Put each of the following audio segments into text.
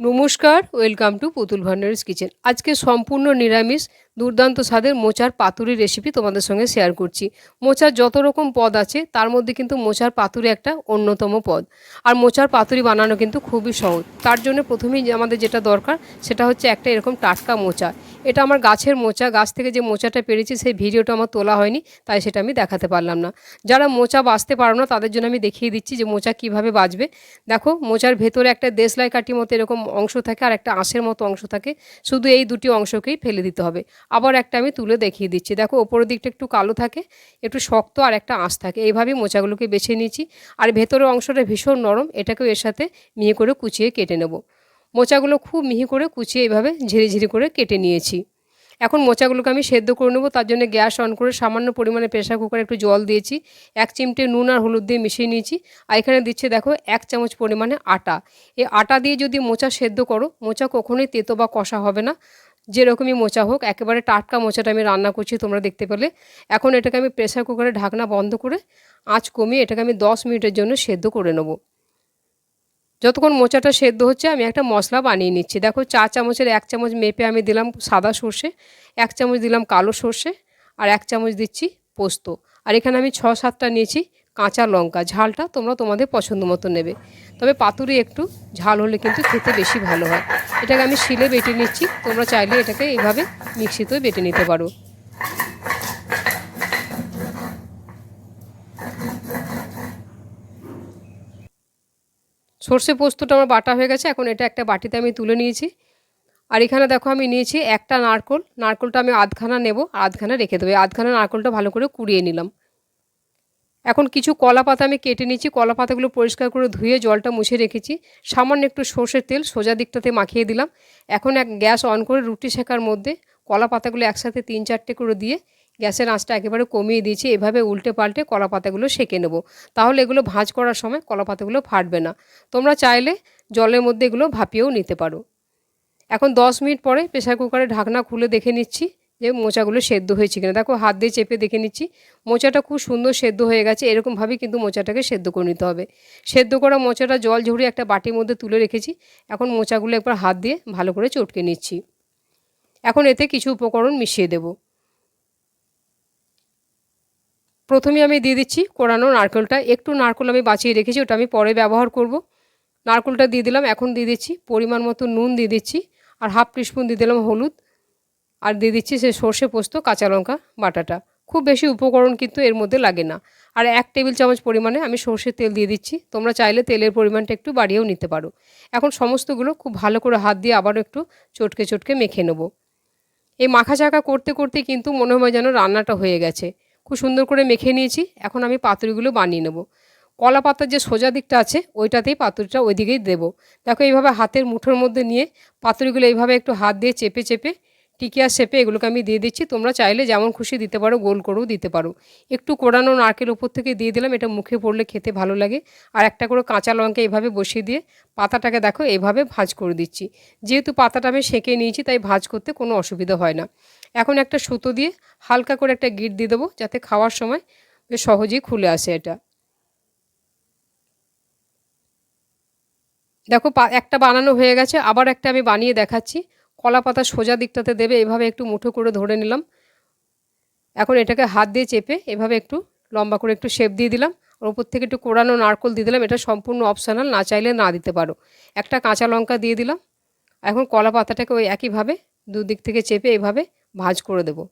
নমস্কার, welcome to পুতুল ভান্ডারিস kitchen. আজকে সম্পূর্ণ নিরামিষ, দুর্দান্ত স্বাদের মোচার পাতুরি রেসিপি তোমাদের সঙ্গে শেয়ার করছি। মোচার যত রকম পদ আছে, তার মধ্যে কিন্তু মোচার পাতুরি একটা অন্যতম পদ। আর মোচার পাতুরি বানানো কিন্তু খুবই সহজ। তার জন্য প্রথমেই আমাদের যেটা দরকার, সেটা হচ্ছে একটা এরকম টাটকা মোচা। এটা আমার গাছের মোচা, গাছ থেকে যে মোচাটা পেরেছি সেই ভিডিওটা আমার তোলা হয়নি, তাই সেটা আমি দেখাতে পারলাম না। যারা মোচা বাঁচতে পারো না, তাদের জন্য আমি দেখিয়ে দিচ্ছি যে মোচা কীভাবে বাঁচবে। দেখো, মোচার ভেতরে একটা দেশলাই কাঠির মতো এরকম অংশ থাকে আর একটা আঁশের মতো অংশ থাকে। শুধু এই দুটি অংশকেই ফেলে দিতে হবে। আবার একটা আমি তুলে দেখিয়ে দিচ্ছি। দেখো, ওপরের দিকটা একটু কালো থাকে, একটু শক্ত আর একটা আঁশ থাকে। এইভাবেই মোচাগুলোকে বেছে নিয়েছি। আর ভেতরের অংশটা ভীষণ নরম, এটাকেও এর সাথে মিহি করে কুচিয়ে কেটে নেব। মোচাগুলো খুব মিহি করে কুচিয়ে এইভাবে ঝিরি ঝিরি করে কেটে নিয়েছি। এখন মোচাগুলোকে আমি সেদ্ধ করে নেব, তার জন্য গ্যাস অন করে সামান্য পরিমাণে প্রেশার কুকারে একটু জল দিয়েছি, এক চিমটে নুন আর হলুদ দিয়ে মিশিয়ে নিয়েছি, আর এখানে দিচ্ছে দেখো এক চামচ পরিমাণে আটা। এই আটা দিয়ে যদি মোচা সেদ্ধ করো, মোচা কখনোই তেতো বা কষা হবে না, যেরকমই মোচা হোক, একেবারে টাটকা মোচাটা আমি রান্না করছি, তোমরা দেখতে পেলে। এখন এটাকে আমি প্রেশার কুকারে ঢাকনা বন্ধ করে আঁচ কমিয়ে এটাকে আমি দশ মিনিটের জন্য সেদ্ধ করে নেব। যতক্ষণ মোচাটা সেদ্ধ হচ্ছে, আমি একটা মশলা বানিয়ে নিচ্ছি। দেখো, চা চামচের এক চামচ মেপে আমি দিলাম সাদা সর্ষে, এক চামচ দিলাম কালো সর্ষে, আর এক চামচ দিচ্ছি পোস্ত। আর এখানে আমি ছ সাতটা নিয়েছি কাঁচা লঙ্কা। ঝালটা তোমরা তোমাদের পছন্দ মতো নেবে। তবে পাতুরি একটু ঝাল হলে কিন্তু খেতে বেশি ভালো হয়। এটাকে আমি শিলে বেটে নিচ্ছি। তোমরা চাইলে এটাকে এইভাবে মিক্সিতেও বেটে নিতে পারো। সর্ষে পোস্তটা আমার বাটা হয়ে গেছে, এখন এটা একটা বাটিতে আমি তুলে নিয়েছি। আর এখানে দেখো আমি নিয়েছি একটা নারকোল, নারকোলটা আমি আধখানা নেব আধখানা রেখে দেবো। আধখানা নারকোলটা ভালো করে কুড়িয়ে নিলাম। এখন কিছু কলা পাতা আমি কেটে নিয়েছি, কলা পাতাগুলো পরিষ্কার করে ধুয়ে জলটা মুছে রেখেছি। সামান্য একটু সর্ষের তেল সোজা দিকটাতে মাখিয়ে দিলাম। এখন এক গ্যাস অন করে রুটি শেখার মধ্যে কলা পাতাগুলো একসাথে তিন চারটে করে দিয়ে গ্যাসের আঁচটা একেবারে কমিয়ে দিয়েছি, এভাবে উল্টে পাল্টে কলা পাতাগুলো সেঁকে নেব। তাহলে এগুলো ভাঁজ করার সময় কলা পাতাগুলো ফাটবে না। তোমরা চাইলে জলের মধ্যে এগুলো ভাপিয়েও নিতে পারো। এখন দশ মিনিট পরে প্রেশার কুকারে ঢাকনা খুলে দেখে নিচ্ছি যে মোচাগুলো সেদ্ধ হয়েছে কিনা। দেখো, হাত দিয়ে চেপে দেখে নিচ্ছি, মোচাটা খুব সুন্দর সেদ্ধ হয়ে গেছে, এরকমভাবেই কিন্তু মোচাটাকে সেদ্ধ করে নিতে হবে। সেদ্ধ করা মোচাটা জল ঝরিয়ে একটা বাটির মধ্যে তুলে রেখেছি, এখন মোচাগুলো একবার হাত দিয়ে ভালো করে চটকে নিচ্ছি। এখন এতে কিছু উপকরণ মিশিয়ে দেবো। প্রথমে আমি দিয়ে দিচ্ছি কোরানো নারকেলটা। একটু নারকেল আমি বাঁচিয়ে রেখেছি, ওটা আমি পরে ব্যবহার করব। নারকেলটা দিয়ে দিলাম, এখন দিয়ে দিচ্ছি পরিমাণ মতো নুন দিয়ে দিচ্ছি আর হাফ টিস্পুন দিয়ে দিলাম হলুদ। আর দিয়ে দিচ্ছি সে সর্ষে পোস্ত, কাঁচা লঙ্কা, বাটাটা। খুব বেশি উপকরণ কিন্তু এর মধ্যে লাগে না। আর এক টেবিল চামচ পরিমাণে আমি সর্ষের তেল দিয়ে দিচ্ছি। তোমরা চাইলে তেলের পরিমাণটা একটু বাড়িয়েও নিতে পারো। এখন সমস্তগুলো খুব ভালো করে হাত দিয়ে আবারও একটু চটকে চটকে মেখে নেব। এই মাখা চাকা করতে করতে কিন্তু মনে হয় যেন রান্নাটা হয়ে গেছে। খুব সুন্দর করে মেখে নিয়েছি। এখন আমি পাতুরিগুলো বানিয়ে নেব। কলা পাতার যে সোজা দিকটা আছে, ওইটাতেই পাতুরিটা ওইদিকেই দেবো। দেখো এইভাবে হাতের মুঠোর মধ্যে নিয়ে পাতুরিগুলো এইভাবে একটু হাত দিয়ে চেপে চেপে টিকিয়া শেপে এগুলোকে আমি দিয়ে দিচ্ছি। তোমরা চাইলে যেমন খুশি দিতে পারো, গোল করেও দিতে পারো। একটু কোড়ানো নারকেল উপর থেকে দিয়ে দিলাম, এটা মুখে পড়লে খেতে ভালো লাগে। আর একটা করে কাঁচা লঙ্কা এইভাবে বসিয়ে দিয়ে পাতাটাকে দেখো এইভাবে ভাজ করে দিচ্ছি। যেহেতু পাতাটা আমি সেঁকে নিয়েছি, তাই ভাজ করতে কোনো অসুবিধা হয় না। এখন একটা সুতো দিয়ে হালকা করে একটা গিট দিয়ে দেবো, যাতে খাওয়ার সময় সহজেই খুলে আসে এটা। দেখো একটা বানানো হয়ে গেছে, আবার একটা আমি বানিয়ে দেখাচ্ছি। কলা পাতা সোজা দিকটাতে দেবে, এভাবে একটু মুঠো করে ধরে নিলাম। এখন এটাকে হাত দিয়ে চেপে এভাবে একটু লম্বা করে একটু শেপ দিয়ে দিলাম। আর উপর থেকে একটু কোড়ানো নারকল দিয়ে দিলাম। এটা সম্পূর্ণ অপশানাল না চাইলে না দিতে পারো। একটা কাঁচা লঙ্কা দিয়ে দিলাম। এখন কলা পাতাটাকে ওই একইভাবে দুদিক থেকে চেপে এভাবে ভাজ করে দেবো।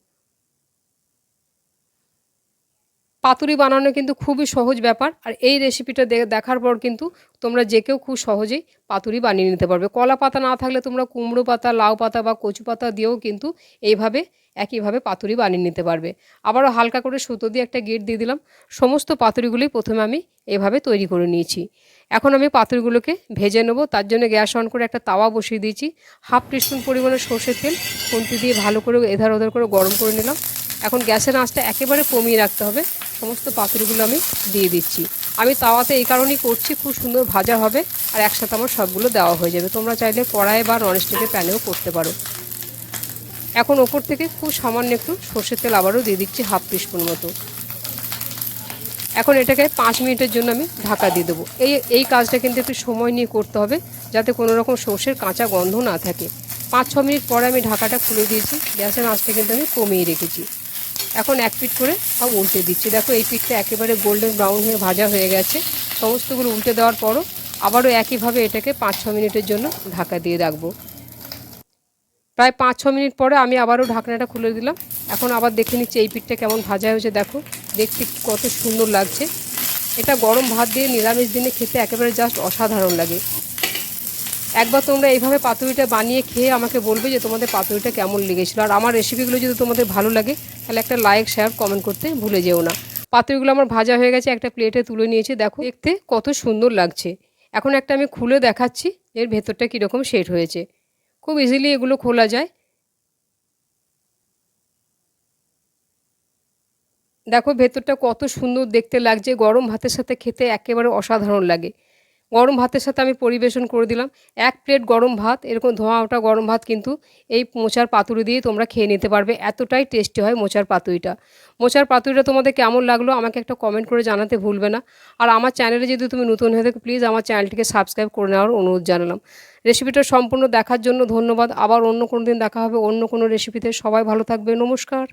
পাতুরি বানানো কিন্তু খুবই সহজ ব্যাপার। আর এই রেসিপিটা দেখার পর কিন্তু তোমরা যে কেউ খুব সহজেই পাতুরি বানিয়ে নিতে পারবে। কলা পাতা না থাকলে তোমরা কুমড়ো পাতা, লাউ পাতা বা কচু পাতা দিয়েও কিন্তু এইভাবে, একইভাবে পাতুরি বানিয়ে নিতে পারবে। আবারও হালকা করে সুতো দিয়ে একটা গেট দিয়ে দিলাম। সমস্ত পাতুরিগুলি প্রথমে আমি এভাবে তৈরি করে নিয়েছি। এখন আমি পাতুরিগুলোকে ভেজে নেব। তার জন্য গ্যাস অন করে একটা তাওয়া বসিয়ে দিয়েছি। হাফ টিস্পুন পরিমাণে সর্ষের তেল, খুন্তি দিয়ে ভালো করে এধার ওধার করে গরম করে নিলাম। এখন গ্যাসের আঁচটা একেবারে কমিয়ে রাখতে হবে। সমস্ত পাতুরিগুলো আমি দিয়ে দিচ্ছি। আমি তাওয়াতে এই কারণেই করছি, খুব সুন্দর ভাজা হবে আর একসাথে আমার সবগুলো দেওয়া হয়ে যাবে। তোমরা চাইলে কড়াই বা ননস্টিকের প্যানেও করতে পারো। এখন ওপর থেকে খুব সামান্য একটু সর্ষের তেল আবারও দিয়ে দিচ্ছি হাফ টিস্পুন মতো। এখন এটাকে পাঁচ মিনিটের জন্য আমি ঢাকা দিয়ে দেবো। এই এই কাজটা কিন্তু একটু সময় নিয়ে করতে হবে যাতে কোনো রকম সর্ষের কাঁচা গন্ধ না থাকে। পাঁচ ছ মিনিট পরে আমি ঢাকাটা খুলে দিয়েছি। গ্যাসের আঁচটা কিন্তু আমি কমিয়ে রেখেছি। এখন এক পিঠ করে সব উল্টে দিচ্ছি। দেখো এই পিঠটা একেবারে গোল্ডেন ব্রাউন হয়ে ভাজা হয়ে গেছে। সমস্তগুলো উল্টে দেওয়ার পরও আবারও একইভাবে এটাকে পাঁচ ছ মিনিটের জন্য ঢাকা দিয়ে রাখব। প্রায় পাঁচ ছ মিনিট পরে আমি আবারও ঢাকনাটা খুলে দিলাম। এখন আবার দেখে নিচ্ছি এই পিঠটা কেমন ভাজা হয়েছে। দেখো, দেখতে কত সুন্দর লাগছে। এটা গরম ভাত দিয়ে নিরামিষ দিনে খেতে একেবারে জাস্ট অসাধারণ লাগে। একবার তোমরা এইভাবে পাতুরিটা বানিয়ে খেয়ে আমাকে বলবে যে তোমাদের পাতুরিটা কেমন লেগেছিলো। আর আমার রেসিপিগুলো যদি তোমাদের ভালো লাগে, তাহলে একটা লাইক শেয়ার কমেন্ট করতে ভুলে যেও না। পাতুরিগুলো আমার ভাজা হয়ে গেছে, একটা প্লেটে তুলে নিয়েছে। দেখো, দেখতে কত সুন্দর লাগছে। এখন একটা আমি খুলে দেখাচ্ছি, এর ভেতরটা কীরকম সেট হয়েছে। খুব ইজিলি এগুলো খোলা যায়। দেখো, ভেতরটা কত সুন্দর দেখতে লাগছে। গরম ভাতের সাথে খেতে একেবারে অসাধারণ লাগে। গরম ভাতের সাথে আমি পরিবেশন করে দিলাম। এক প্লেট গরম ভাত, এরকম ধোঁয়া ওঠা গরম ভাত কিন্তু এই মোচার পাতুরি দিয়ে তোমরা খেয়ে নিতে পারবে। এতটাই টেস্টি হয় মোচার পাতুরিটা। মোচার পাতুরিটা তোমাদের কেমন লাগল আমাকে একটা কমেন্ট করে জানাতে ভুলবে না। আর আমার চ্যানেলে যদি তুমি নতুন হয়ে থাকো প্লিজ আমার চ্যানেলটিকে সাবস্ক্রাইব করে নেওয়ার অনুরোধ জানালাম। রেসিপিটা সম্পূর্ণ দেখার জন্য ধন্যবাদ। আবার অন্য কোনো দিন দেখা হবে অন্য কোনো রেসিপিতে সবাই ভালো থাকবে। নমস্কার।